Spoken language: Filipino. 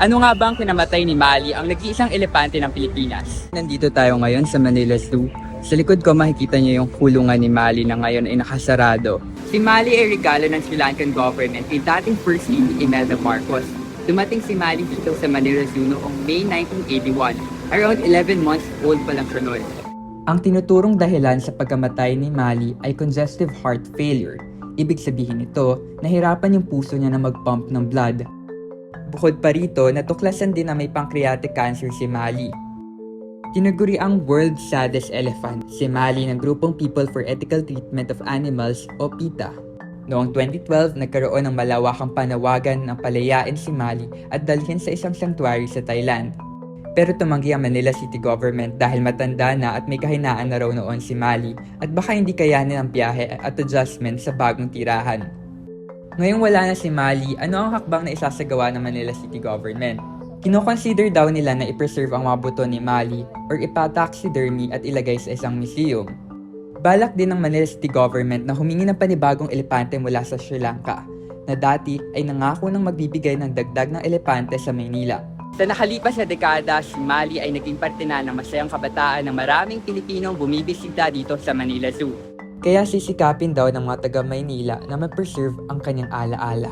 Ano nga ba ang kinamatay ni Mali, ang nag-iisang elepante ng Pilipinas? Nandito tayo ngayon sa Manila Zoo. Sa likod ko makikita niyo yung kulungan ni Mali na ngayon ay nakasarado. Si Mali ay regalo ng Sri Lankan government kay dating First Lady Imelda Marcos. Dumating si Mali dito sa Manila Zoo noong May 1981. Around 11 months old pa lang siya noon. Ang tinuturong dahilan sa pagkamatay ni Mali ay congestive heart failure. Ibig sabihin nito, nahirapan yung puso niya na mag-pump ng blood. Bukod pa rito, natuklasan din na may pancreatic cancer si Mali. Tinaguri ang World Saddest Elephant si Mali ng grupong People for Ethical Treatment of Animals o PETA. Noong 2012, nagkaroon ng malawakang panawagan ng palayain si Mali at dalhin sa isang sanctuary sa Thailand. Pero tumanggi ang Manila City Government dahil matanda na at may kahinaan na raw noon si Mali at baka hindi kayanin ang biyahe at adjustment sa bagong tirahan. Ngayong wala na si Mali, ano ang hakbang na isasagawa ng Manila City Government? Kinoconsider daw nila na i-preserve ang mga buto ni Mali or ipataxidermy at ilagay sa isang museum. Balak din ng Manila City Government na humingi ng panibagong elepante mula sa Sri Lanka na dati ay nangako ng magbibigay ng dagdag ng elepante sa Maynila. Sa nakalipas na dekada, si Mali ay naging parte na ng masayang kabataan ng maraming Pilipinong bumibisita dito sa Manila Zoo. Kaya sisikapin daw ng mga taga Maynila na ma-preserve ang kanyang alaala.